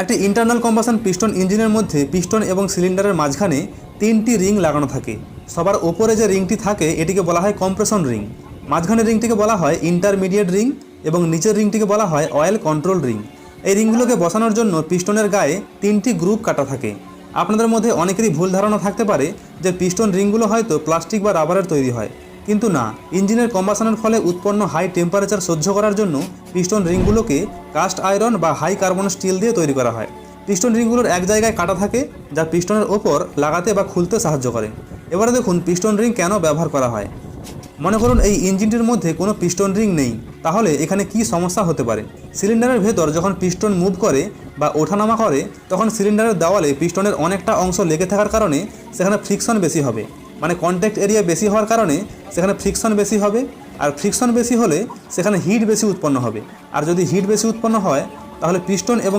একটি internal combustion piston ইঞ্জিনের মধ্যে পিস্টন এবং সিলিন্ডারের মাঝখানে তিনটি রিং লাগানো থাকে। সবার ওপরে যে রিংটি থাকে, এটিকে বলা হয় কম্প্রেশন রিং মাঝখানের রিংটিকে বলা হয় ইন্টারমিডিয়েট রিং এবং নিচের রিংটিকে বলা হয় অয়েল কন্ট্রোল রিং এই রিংগুলোকে বসানোর জন্য পিস্টনের গায়ে তিনটি গ্রুপ কাটা থাকে। আপনাদের মধ্যে অনেকেরই ভুল ধারণা থাকতে পারে যে পিস্টন রিংগুলো হয়তো প্লাস্টিক বা রাবারের তৈরি হয়। কিন্তু না, ইঞ্জিনের কম্বাসনের ফলে উৎপন্ন হাই টেম্পারেচার সহ্য করার জন্য পিস্টন রিংগুলোকে কাস্ট আয়রন বা হাই কার্বন স্টিল দিয়ে তৈরি করা হয়। পিস্টন রিংগুলোর এক জায়গায় কাটা থাকে, যা পিস্টনের ওপর লাগাতে বা খুলতে সাহায্য করে। এবারে দেখুন পিস্টন রিং কেন ব্যবহার করা হয়। মনে করুন এই ইঞ্জিনটির মধ্যে কোনো পিস্টন রিং নেই, তাহলে এখানে কি সমস্যা হতে পারে? সিলিন্ডারের ভেতর যখন পিস্টন মুভ করে বা ওঠানামা করে, তখন সিলিন্ডারের দেওয়ালে পিস্টনের অনেকটা অংশ লেগে থাকার কারণে সেখানে ফ্রিকশন বেশি হবে। মানে কন্ট্যাক্ট এরিয়া বেশি হওয়ার কারণে সেখানে ফ্রিকশন বেশি হবে। আর ফ্রিকশন বেশি হলে সেখানে হিট বেশি উৎপন্ন হবে। আর যদি হিট বেশি উৎপন্ন হয়, তাহলে পিস্টন এবং